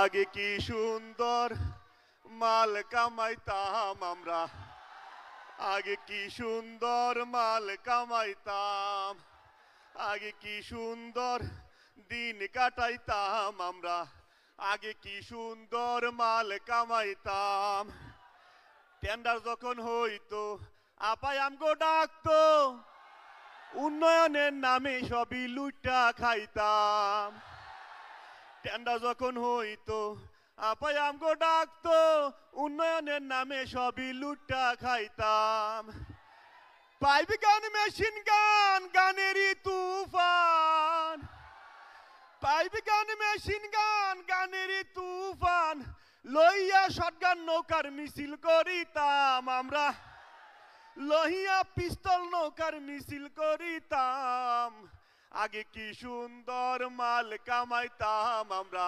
আগে কি সুন্দর মাল কামাইতাম আমরা। আগে কি সুন্দর মাল কামাইতাম আগে কি সুন্দর দিন কাটাইতাম আমরা। আগে কি সুন্দর মাল কামাইতাম। টেন্ডার যখন হইতো, আপাই আমগো ডাকতো উন্নয়নের নামে সবই লুটা খাইতাম। টেন্ডার যখন হইতো আপাই আমগো ডাকতো, উন্নয়নের নামে সবই লুটা খাইতাম। পাইপ গান, মেশিন গান, গানেরই তুফান। পাইপ গান, মেশিন গান, গানেরই তুফান। লইয়া শটগান, নৌকার মিছিল করিতাম আমরা। লহিয়া পিস্তল নৌকার মিছিল করিতাম। আগে কি সুন্দর মাল কামাইতাম আমরা,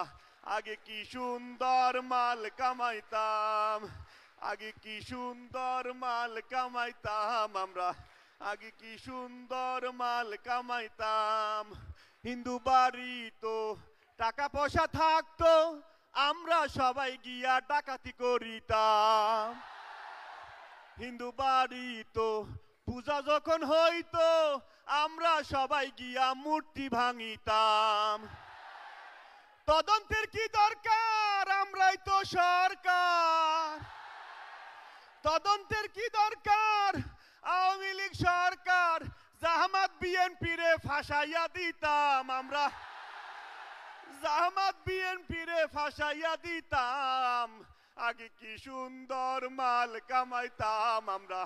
আগে কি সুন্দর মাল কামাইতাম। আগে কি সুন্দর মাল কামাইতাম আমরা, আগে কি সুন্দর মাল কামাইতাম। হিন্দু বাড়ি তো টাকা পয়সা থাকতো, আমরা সবাই গিয়া ডাকাতি করিতাম। হিন্দু বাড়ি তো, পূজা যখন হইতো, আমরা সবাই গিয়া মূর্তি ভাঙিতাম। তদন্তের কি দরকার? আমরাই তো সরকার। তদন্তের কি দরকার? আওয়ামী লীগ সরকার জাহামাত বিএনপি রে ফাঁসাইয়া দিতাম আমরা। জাহামাত বিএনপি রে ফাঁসাইয়া দিতাম। আগে কি সুন্দর মাল কামাইতাম আমরা?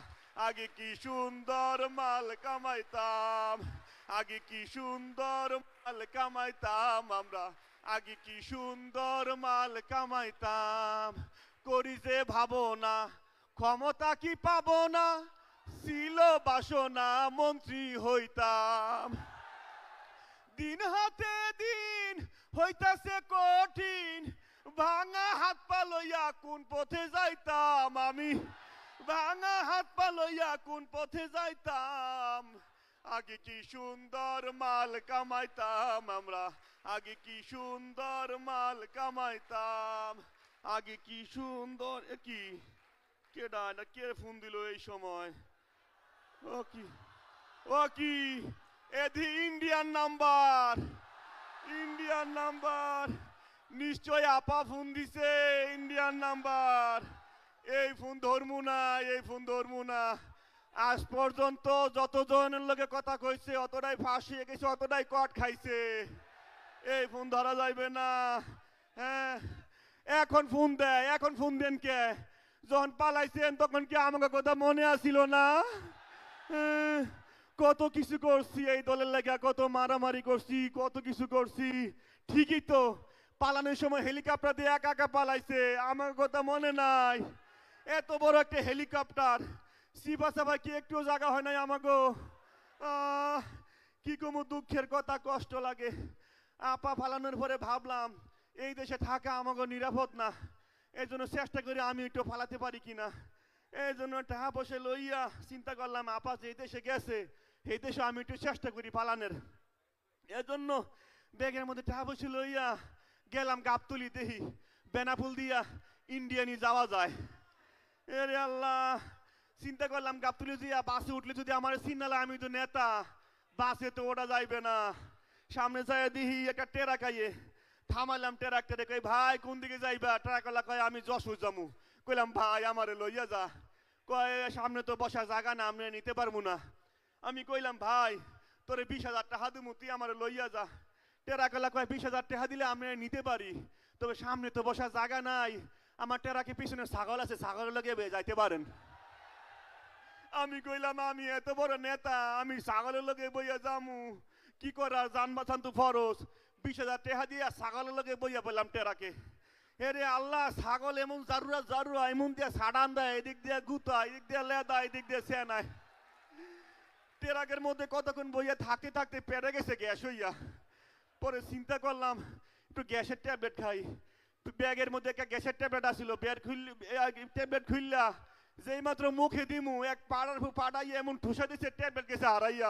আগে কি সুন্দর মাল কামাইতাম? আগে কি সুন্দর মাল কামাইতাম আমরা? আগে কি সুন্দর মাল কামাইতাম? করি যে ভাবনা, ক্ষমতা কি পাবো না ছিল বাসনা, মন্ত্রী হইতাম। দিন হাতে দিন হইতাছে কঠিন ভাঙা হাত পা লইয়া কোন পথে যাইতাম আমি? ভাঙা হাত পা লইয়া কোন পথে যাইতাম? আগে কি সুন্দর মাল কামাইতাম আমরা? আগে কি সুন্দর মাল কামাইতাম? আগে কি সুন্দর কি? কেডা না কে ফোন দিল এই সময়? ও কি? ও কি? এদি ইন্ডিয়ান নাম্বার। Indian number. নিশ্চয় আপা ফোন দিছে ইন্ডিয়ান নাম্বার এই ফোন ধরমু না এই ফোন ধরমু না। আজ পর্যন্ত যতজনের লোকে কথা কইছে অতটাই ফাঁসিয়ে গেছে অতটাই কট খাইছে। এই ফোন ধরা যাইবে না। হ্যাঁ এখন ফোন দেয় এখন ফোন দেন কে? যখন পালাইছেন তখন কি আমাকে কথা মনে আসিল না? হ্যাঁ, কত কিছু করছি এই দলের লাগা কত মারামারি করছি কত কিছু করছি। ঠিকই তো। পালানোর সময় হেলিকপ্টার দিয়ে একা একা পালাইছে। আমার কথা মনে নাই। এত বড় একটা হেলিকপ্টার। সিপা সাপা কি একটু জায়গা হয় নাই আমাগো? কি কমু দুঃখের কথা, কষ্ট লাগে। আপা ফালানোর পরে ভাবলাম, এই দেশে থাকা আমাকে নিরাপদ না। এই জন্য চেষ্টা করি আমি একটু ফালাতে পারি কিনা। এই জন্য টাকা বসে লইয়া চিন্তা করলাম, আপা যে দেশে গেছে এই দেশে আমি একটু চেষ্টা করি পালানের। এজন্য ব্যাগের মধ্যে টাকা বসে লইয়া গেলাম গাবতলি দেহি বেনাফুল দিয়া ইন্ডিয়ানি যাওয়া যায়। এরে আল্লাহ, চিন্তা করলাম গাবতলি দিয়া বাসে উঠলে যদি আমার সিগনাল আমি তো নেতা, বাসে তো ওটা যাইবে না। সামনে যায় দিহি একটা টেরা খাইয়ে থামালাম থামাইলাম ট্রাক্টরে কই ভাই, কোন দিকে যাইবা? ট্রাকলা কয়, আমি যশোর যামু। কইলাম, ভাই, আমারে লইয়া যা। কয়, সামনে তো বসা জায়গা না, আমরা নিতে পারব না। আমি কইলাম, ভাই, তোরে বিশ হাজার টাকা দিমু, তুই আমারে লইয়া যা। টেরাকলা কয়, বিশ হাজার টেহা দিলে আমি নিতে পারি। তবে সামনে তো বসার জায়গা নাই। আমার টেরাকে পিছনে ছাগল আছে ছাগল লগে যাইতে পারেন। আমি কইলাম, আমি এত বড় নেতা, আমি ছাগলের লগে বইয়া যামু। কি করার? জান বাঁচান তো ফরজ। বিশ হাজার টেহা দিয়া ছাগলের লগে বইয়া পেলাম টেরাকে। হেরে আল্লাহ, ছাগল এমন জারুরা জারুরা, এমন দিয়া সাডান দেয়, এদিক দিয়া গুতা, এদিক দিয়া লেদা, এদিক দিয়া সেনায়। টেরাকের মধ্যে কতক্ষণ বইয়া থাকতে থাকতে পেরে গেছে গ্যাস হইয়া। পরে চিন্তা করলাম, একটু গ্যাসের ট্যাবলেট খাই। ব্যাগের মধ্যে একটা গ্যাসের ট্যাবলেট আসছিল ব্যাগ খুললি ট্যাবলেট খুললা যেই মাত্র মুখে দিমু, এক পাড়ার ফু পাড়াইয়া এমন ঠুসা দিছে, ট্যাবলেট গেছে হারাইয়া।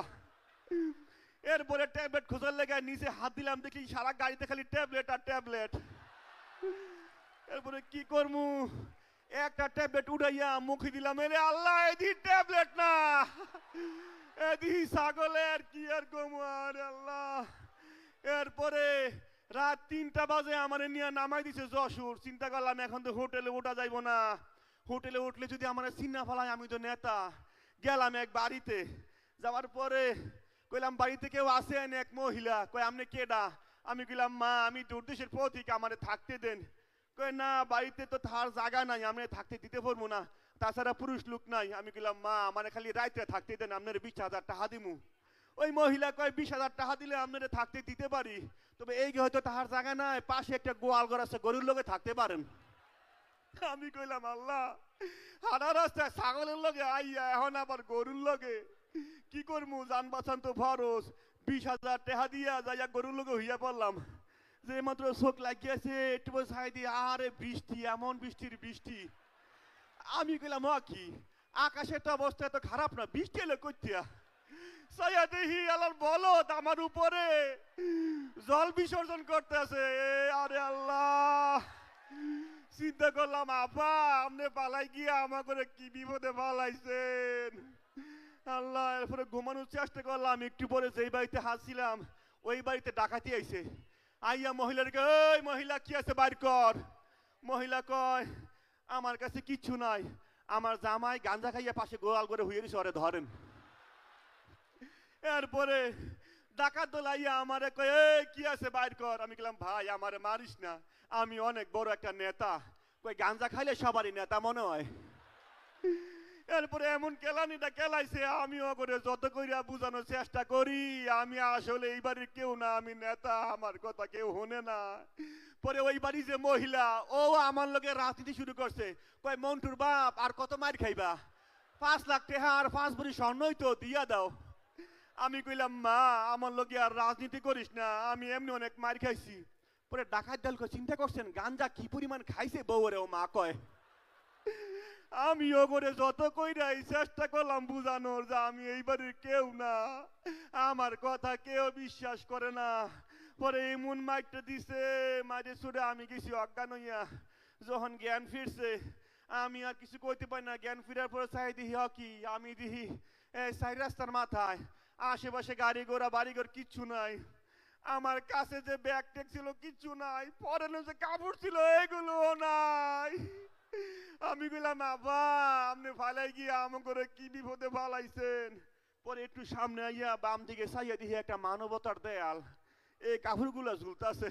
এরপরে ট্যাবলেট খোঁজার লেগে নিচে হাত দিলাম, দেখি সারা গাড়িতে খালি ট্যাবলেট আর ট্যাবলেট। এরপরে কি করমু? একটা ট্যাবলেট উড়াইয়া মুখে দিলাম, এরে আল্লাহ এদি ট্যাবলেট না। এদি ছাগলের কি আর কমু, আর আল্লাহ। এরপরে রাত তিনটা বাজে আমার নিয়ে নামাই দিছে যশোর। চিন্তা করলাম এখন তো হোটেলে ওঠা যাইব না। হোটেলে উঠলে যদি আমার চিন্না ফেলায়, আমি তো নেতা। গেলাম এক বাড়িতে। যাওয়ার পরে কইলাম, বাড়িতে কেউ আসেন এক মহিলা কয়, আপনি কেডা? আমি কইলাম, মা, আমি দুর্দেশের প্রতীক, আমারে থাকতে দেন। কয়, না, বাড়িতে তো থার জায়গা নাই, আমি থাকতে দিতে পারব না। তাছাড়া পুরুষ লোক নাই। আমি কইলাম, মা মানে খালি রাইতে থাকতে দেন, আপনার বিশ হাজার টাকা দিমু। ওই মহিলা কয়, বিশ হাজার টাকা দিলে আপনারা থাকতে দিতে পারি। তবে এই হয়তো তাহার জায়গা নাই, পাশে একটা গোয়াল ঘর আছে, গরুর লোকে থাকতে পারেন। আমি কইলাম, আল্লাহ হারা রাস্তায় ছাগলের লগে আইয়া এখন আবার গরুর লগে। কি করমু? যান বাঁচান তো ফরস বিশ হাজার টাকা দিয়া যাইয়া গরুর লোকে হইয়া পড়লাম। যে মাত্র চোখ লাগিয়েছে, একটু ছাই দিয়ে আরে বৃষ্টি, এমন বৃষ্টির বৃষ্টি। আমি কইলাম "হ কি? আকাশের তো অবস্থা এত খারাপ না, বৃষ্টি এলো কইতিয়া আল্লাহর বলত আমার উপরে। জল বিসর্জন করতেছে। আরে আল্লাহ। চিন্তা করলাম আপা আপনি পালাই গিয়া কি বিপদে পালাইছেন। আল্লাহ, এরপরে ঘুমানোর চেষ্টা করলাম, একটু পরে যেই বাড়িতে হাসছিলাম ওই বাড়িতে ডাকাতি আইছে। আইয়া মহিলারকে ওই মহিলা, কি আছে? বাইর কর। মহিলা কয়, আমার কাছে কিচ্ছু নাই। আমার জামাই গাঞ্জা খাইয়া পাশে গোয়াল করে হুইয়ে দিছে ওরে ধরেন। এরপরে ডাকাত দোলাইয়া আমারে কয় কি আছে বাইর কর? আমি গেলাম ভাই, আমারে মারিস না। আমি অনেক বড় একটা নেতা। কই, গাঞ্জা খাইলে সবারই নেতা মনে হয়? এরপরে এমন কেলানিটা কেলাইছে আমিও করে যত কইরা বুঝানোর চেষ্টা করি, আমি আসলে এই বাড়ির কেউ না, আমি নেতা, আমার কথা কেউ হনে না। পরে ওই বাড়ি যে মহিলা, ও আমার লগে রাজনীতি শুরু করছে। কয়, মন্টুর বাপ, আর কত মার খাইবা? পাঁচ লাখ টাকা আর পাঁচ ভরি স্বর্ণই তো দিয়া দাও। আমি কইলাম মা আমার লগে আর রাজনীতি করিস না আমি এমনি অনেক মার খাইছি। পরে ডাকাত কয়, চিন্তা করছেন গাঞ্জা কি পরিমাণ খাইছে? বউরে ও মা কয় আমিও করে যত কইরাই চেষ্টা করলাম বুঝানোর যে আমি এই বাড়ির কেউ না। আমার কথা কেউ বিশ্বাস করে না। পরে এমন মাইকটা দিছে মাঝে ছুড়ে আমি গেছি অজ্ঞান হইয়া। যখন জ্ঞান ফিরছে আমি আর কিছু কইতে পারি না। জ্ঞান ফিরার পরে চাই দিহি হ কি আমি দিহি এই সাই রাস্তার মাথায় আশেপাশে গাড়ি ঘোড়া বাড়ি ঘর কিচ্ছু নাই। আমার কাছে যে ব্যাগ টেক ছিল কিচ্ছু নাই। পরে যে কাপড় ছিল এগুলো নাই। আমি গেলাম আবা আপনি ফালাই গিয়ে আম করে কি বিপদে ফালাইছেন? পরে একটু সামনে আইয়া বাম দিকে সাইয়া দিয়ে একটা মানবতার দেয়াল। এই কাপড়গুলো ঝুলতাছে।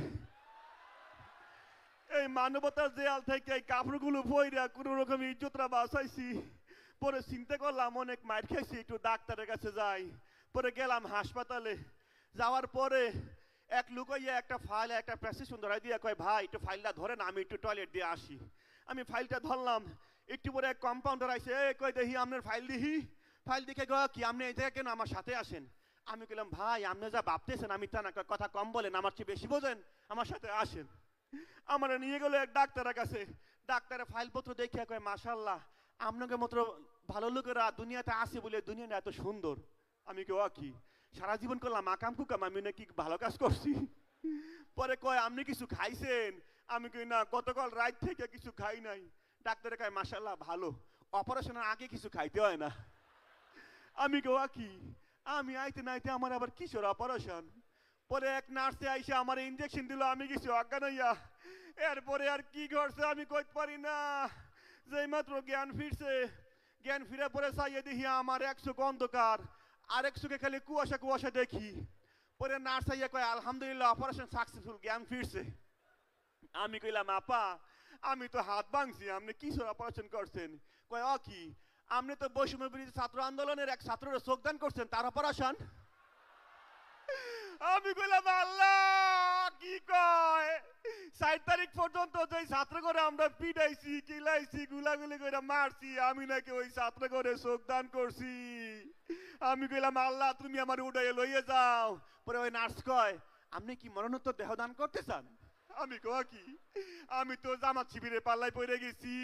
এই মানবতার দেয়াল থেকে এই কাপড়গুলো বইরা কোন রকম ইজ্জতরা বাঁচাইছি। পরে চিন্তা করলাম, অনেক মার খাইছি, একটু ডাক্তারের কাছে যাই। পরে গেলাম হাসপাতালে। যাওয়ার পরে এক লুকাইয়া একটা ফাইল একটা প্রেসক্রিপশন ধরাই দিয়ে কয় ভাই একটু ফাইলটা ধরেন আমি একটু টয়লেট দিয়ে আসি। আমি ফাইলটা ধরলাম একটু পরে এক কম্পাউন্ডার আইসে "এই, কই দেখি আপনার ফাইল দেখি? ফাইল দেখে গো কি আপনি এই জায়গায় কেন আমার সাথে আসেন? আমি বললাম ভাই আপনি যা ভাবতেছেন আমি তা না কথা কম বলেন আমার চেয়ে বেশি বোঝেন আমার সাথে আসেন। আমার নিয়ে গেল এক ডাক্তারের কাছে। ডাক্তারের ফাইলপত্র দেখে কয় মাশাল্লাহ আপনাকে মাত্র ভালো লোকেরা দুনিয়াতে আসে বলে দুনিয়াটা এত সুন্দর। আমি কেউ কি? সারা জীবন করলাম আকাম কুকাম, আমি নাকি ভালো কাজ করছি? পরে কয়, আপনি কিছু খাইছেন? আমি কই, না, গতকাল রাত থেকে কিছু খাই নাই। ডাক্তারে কয় মাশাল্লাহ ভালো। অপারেশনের আগে কিছু খাইতে হয় না। আমি কেউ কি? আমি আইতে নাইতে আমার আবার কিশোর অপারেশন? পরে এক নার্সে আইসে আমার ইঞ্জেকশন দিল, আমি কিছু অজ্ঞান হইয়া। এরপরে আর কি ঘটছে আমি কইতে পারি না। যেই মাত্র জ্ঞান ফিরছে, জ্ঞান ফিরে পরে চাইয়ে দেখি আমার একশো অন্ধকার আর একশোকে খালি কুয়াশা কুয়াশা দেখি। পরে নার্স আইয়া কয়, আলহামদুলিল্লাহ অপারেশন সাকসেসফুল জ্ঞান ফিরছে। আমি কইলাম, আপা, আমি তো হাত ভাঙছি, আপনি কিশোর অপারেশন করছেন? কয়, অ কি, আপনি তো বৈষম্য বিরোধী ছাত্র আন্দোলনের এক ছাত্রের যোগদান করছেন, তার অপারেশন আমি কইলাম, আল্লাহ, কি কয়? ষাট তারিখ পর্যন্ত যে ছাত্র করে আমরা পিটাইছি, কিলাইছি, গুলাগুলি করে মারছি, আমি নাকি ওই ছাত্র করে যোগদান করছি। আমি কইলাম, আল্লাহ, তুমি আমার উড়াইয়ে লইয়ে যাও। পরে ওই নার্স কয়, আপনি কি মরণোত্তর দেহদান করতে চান? আমি কয়, কি? আমি তো জামাত শিবিরে পাল্লাই পড়ে গেছি।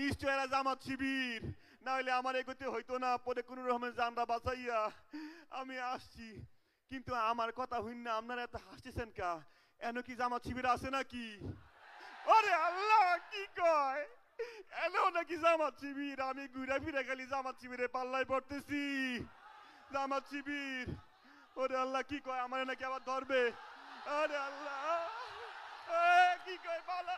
নিশ্চয় এরা জামাত শিবির। না হলে আমার এগোতে হইতো না। পরে কোনো রকমের জানরা বাঁচাইয়া আমি আসছি। কিন্তু আমার কথা হইন না, আপনারা এত হাসতেছেন কা? এন কি জামাত শিবির আছে নাকি? আরে আল্লাহ, কি কয়? এলো নাকি জামাত শিবির? আমি ঘুরে ফিরে খালি জামাত শিবিরে পাল্লায় পড়তেছি। জামাত শিবির, ওরে আল্লাহ, কি কয় আমার নাকি আবার ধরবে? আরে আল্লাহ কি কয় পালা?